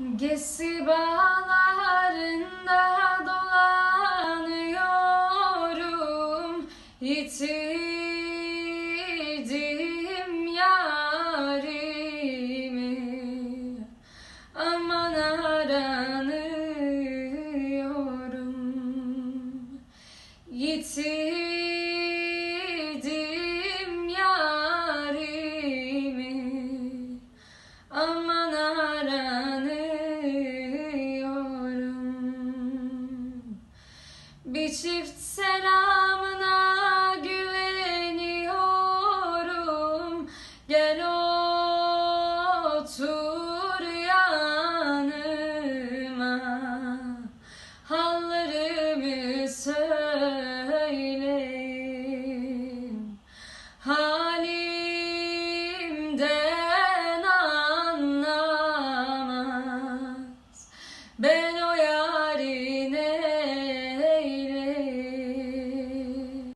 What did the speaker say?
Gesi bağlarında dolanıyorum. Yitirdim yarimi. Aman aranıyorum. Yitirdim Bir çift selamına güveniyorum. Gel otur yanıma. Hallarımı söyleyin. Halimden anlamaz. Be